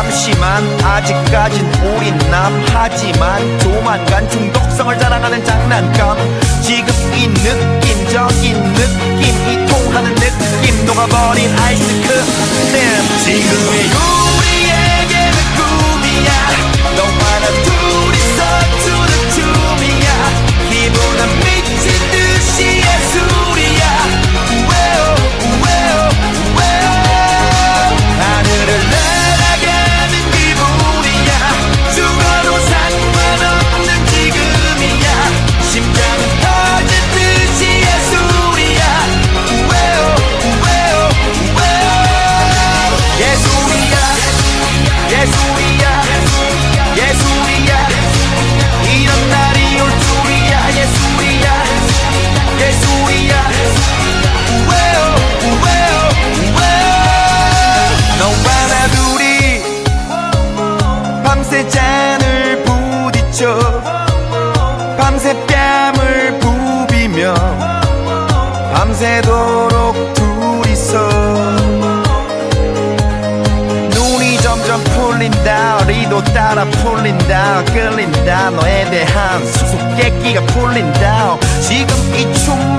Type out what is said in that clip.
잠시만. 아직까진 우린 남하지만 조만간 중독성을 자랑하는 장난감. 지금 이느 부딪혀 밤새 뺨을 부비며 밤새도록 둘이서 눈이 점점 풀린다 리도 따라 풀린다 끌린다. 너에 대한 수수께끼가 풀린다. 지금 이춤